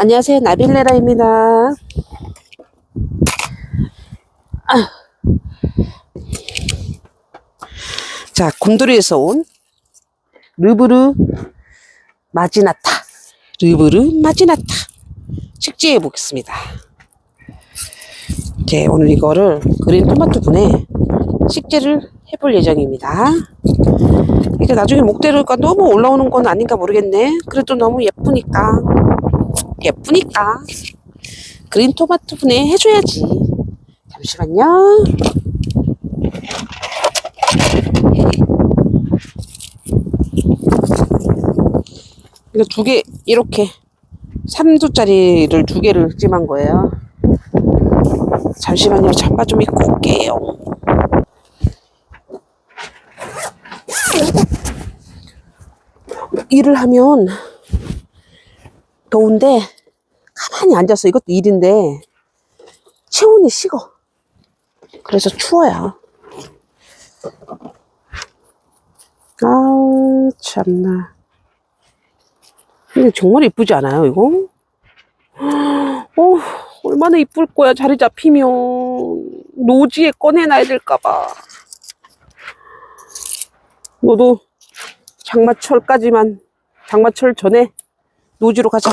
안녕하세요. 나빌레라입니다. 아. 자, 곰돌이에서 온 르브르 마지나타. 르브르 마지나타. 식재해 보겠습니다. 이제 오늘 이거를 그린 토마토 분에 식재를 해볼 예정입니다. 이게 나중에 목대로가 너무 올라오는 건 아닌가 모르겠네. 그래도 너무 예쁘니까. 예쁘니까. 그린 토마토 분에 해줘야지. 잠시만요. 이거 두 개, 이렇게. 3두짜리를 두 개를 찜한 거예요. 잠시만요. 잠바 좀 입고 올게요. 일을 하면 더운데 가만히 앉아서 이것도 일인데 체온이 식어. 그래서 추워요. 아우 참나. 근데 정말 이쁘지 않아요 이거? 어 얼마나 이쁠 거야 자리 잡히면 노지에 꺼내놔야 될까봐. 너도 장마철까지만 장마철 전에 노지로 가자.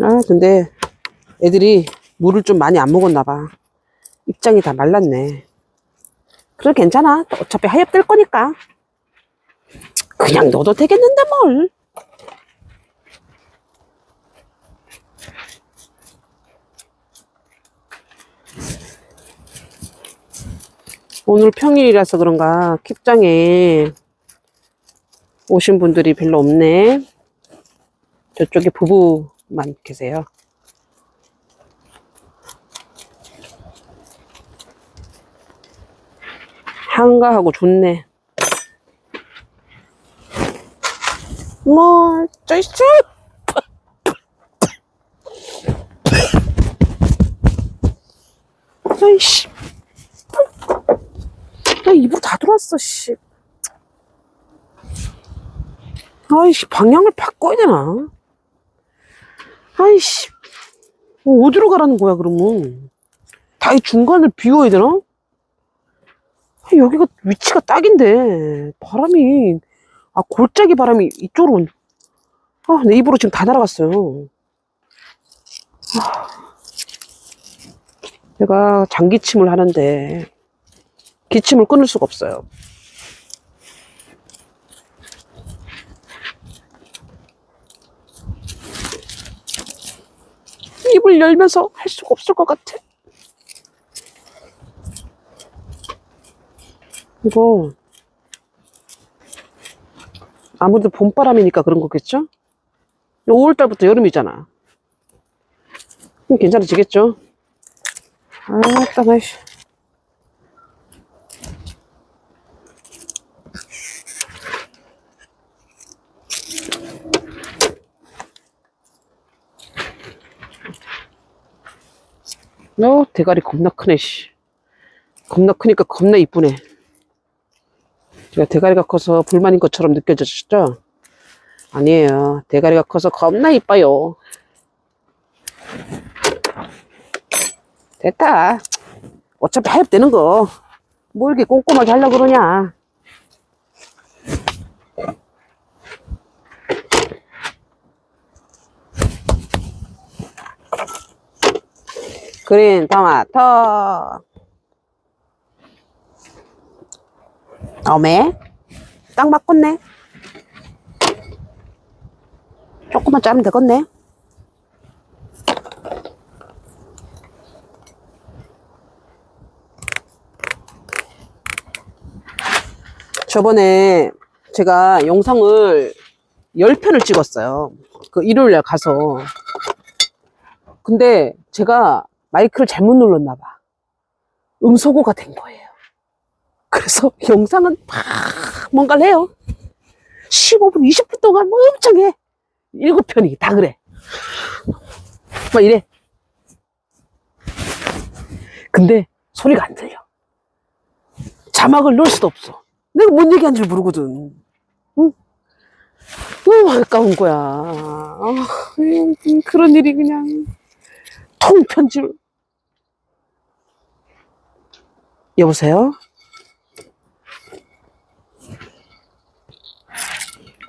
아 근데 애들이 물을 좀 많이 안 먹었나 봐. 입장이 다 말랐네. 그래 괜찮아. 어차피 하엽 뜰 거니까. 그냥 넣어도 되겠는데 뭘. 오늘 평일이라서 그런가 킵장에 오신 분들이 별로 없네. 저쪽에 부부만 계세요. 한가하고 좋네. 뭐, 짜이씨! 짜이씨. 야, 입으로 다 들어왔어, 씨. 아이씨, 방향을 바꿔야 되나? 아이씨. 어, 어디로 가라는 거야, 그러면? 다 이 중간을 비워야 되나? 아, 여기가 위치가 딱인데, 바람이, 아, 골짜기 바람이 이쪽으로, 아, 내 입으로 지금 다 날아갔어요. 아, 내가 장기침을 하는데, 기침을 끊을 수가 없어요. 입을 열면서 할 수가 없을 것 같아. 이거 아무래도 봄바람이니까 그런 거겠죠? 5월달부터 여름이잖아. 괜찮아지겠죠? 아따 나이씨. 어, 대가리 겁나 크네, 씨. 겁나 크니까 겁나 이쁘네. 제가 대가리가 커서 불만인 것처럼 느껴졌죠? 아니에요. 대가리가 커서 겁나 이뻐요. 됐다. 어차피 하엽되는 거. 뭐 이렇게 꼼꼼하게 하려고 그러냐. 그린 토마토. 어메? 딱 맞겠네. 조금만 자르면 되겠네. 저번에 제가 영상을 10편을 찍었어요. 그 일요일 날 가서. 근데 제가 마이크를 잘못 눌렀나 봐. 음소거가 된 거예요. 그래서 영상은 막 뭔가를 해요. 15분, 20분 동안 뭐 엄청 해. 일곱 편이 다 그래. 막 이래. 근데 소리가 안 들려. 자막을 넣을 수도 없어. 내가 뭔 얘기하는지 모르거든. 응? 너무 아까운 거야. 아, 음, 그런 일이 그냥 통편지로. 여보세요?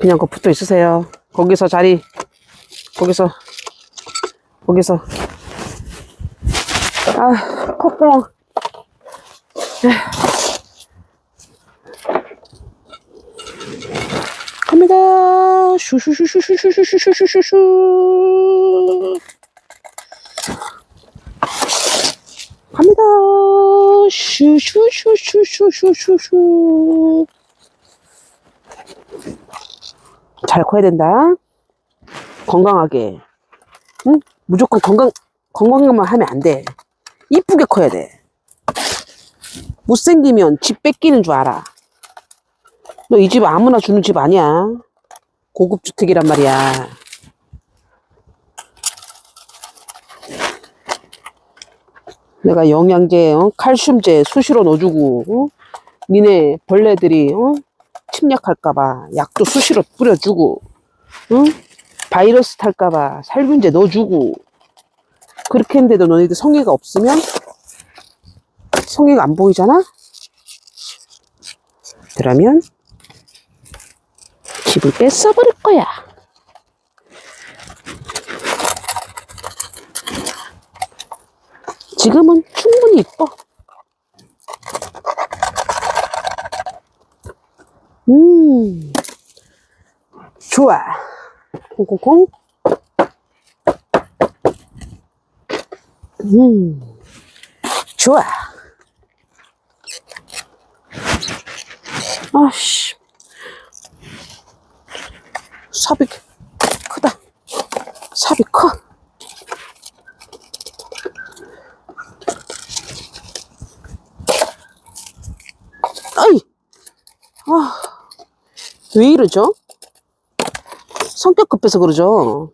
그냥 거 붙어 있으세요. 거기서 자리, 거기서, 거기서. 아, 콧구멍. 갑니다. 슈슈슈슈슈슈슈슈슈슈. 갑 슈슈슈슈슈슈슈슈 잘 커야 된다. 건강하게. 응? 무조건 건강 건강만 하면 안돼. 이쁘게 커야 돼. 못생기면 집 뺏기는 줄 알아. 너 이 집 아무나 주는 집 아니야. 고급주택이란 말이야. 내가 영양제, 어? 칼슘제 수시로 넣어주고, 어? 니네 벌레들이 어? 침략할까봐 약도 수시로 뿌려주고, 응? 바이러스 탈까봐 살균제 넣어주고, 그렇게 했는데도 너희들 성의가 없으면 성의가 안 보이잖아? 그러면 집을 뺏어버릴 거야. 지금은 충분히 이뻐. 음, 좋아. 콩콩콩. 음, 좋아. 아씨. 삽이 크다. 삽이 커. 아이! 아, 왜 이러죠? 성격 급해서 그러죠.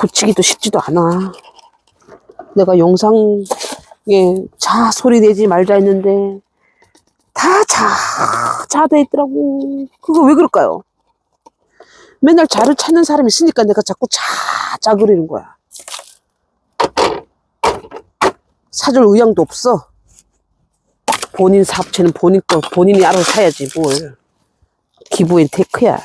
고치기도 쉽지도 않아. 내가 영상에 자 소리 내지 말자 했는데 다 자, 자돼 있더라고. 그거 왜 그럴까요? 맨날 자를 찾는 사람이 있으니까 내가 자꾸 자, 자 그리는 거야. 사줄 의향도 없어. 본인 사업체는 본인 거, 본인이 알아서 사야지, 뭘. 기부인 테크야.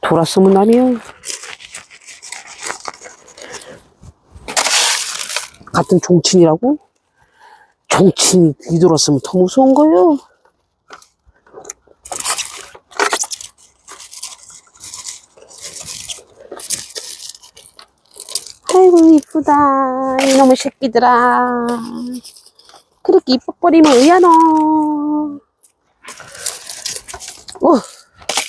돌았으면 남이요. 같은 종친이라고? 종친이 뒤돌았으면 더 무서운 거요. 아 이쁘다. 이놈의 새끼들아. 그렇게 이뻐버리면 의아노? 와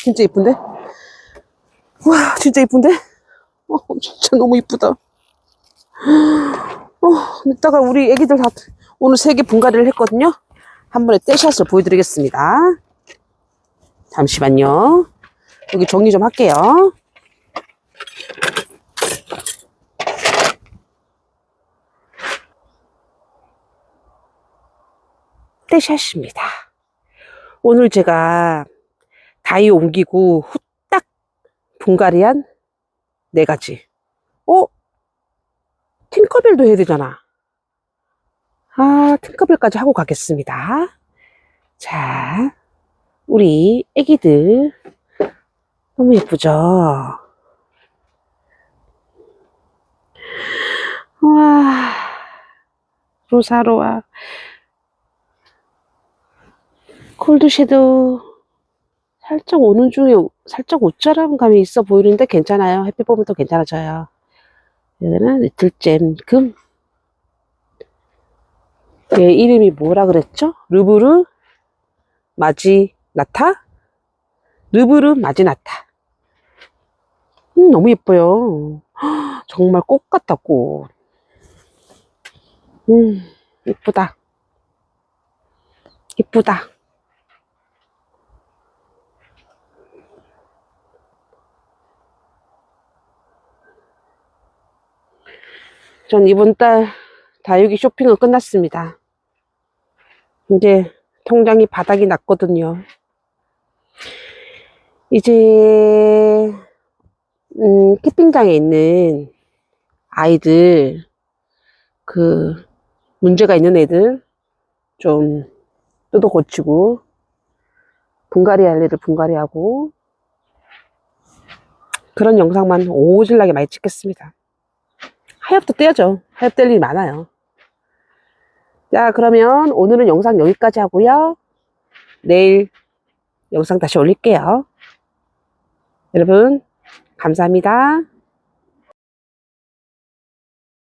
진짜 이쁜데? 와 진짜 이쁜데? 어 진짜 너무 이쁘다. 어 이따가 우리 애기들 다 오늘 세 개 분갈이를 했거든요. 한 번에 떼샷을 보여드리겠습니다. 잠시만요. 여기 정리 좀 할게요 떼샷입니다. 오늘 제가 다이 옮기고 후딱 분갈이한 네 가지. 어? 팅커벨도 해야 되잖아. 아, 팅커벨까지 하고 가겠습니다. 자, 우리 애기들 너무 예쁘죠? 와, 로사로아. 콜드 섀도우 살짝 오는 중에 살짝 옷자람 감이 있어 보이는데 괜찮아요. 햇빛 보면 더 괜찮아져요. 여기는 리틀잼 금. 얘 이름이 뭐라 그랬죠? 르브르 마지나타? 르브르 마지나타. 음, 너무 예뻐요. 헉, 정말 꽃 같다, 꽃. 음, 예쁘다. 예쁘다. 전 이번 달 다육이 쇼핑은 끝났습니다. 이제 통장이 바닥이 났거든요. 이제 음, 캠핑장에 있는 아이들 그 문제가 있는 애들 좀 뜯어 고치고 분갈이 할 일을 분갈이 하고 그런 영상만 오질나게 많이 찍겠습니다. 하엽도 떼야죠. 하엽 뗄 일이 많아요. 자, 그러면 오늘은 영상 여기까지 하고요. 내일 영상 다시 올릴게요. 여러분, 감사합니다.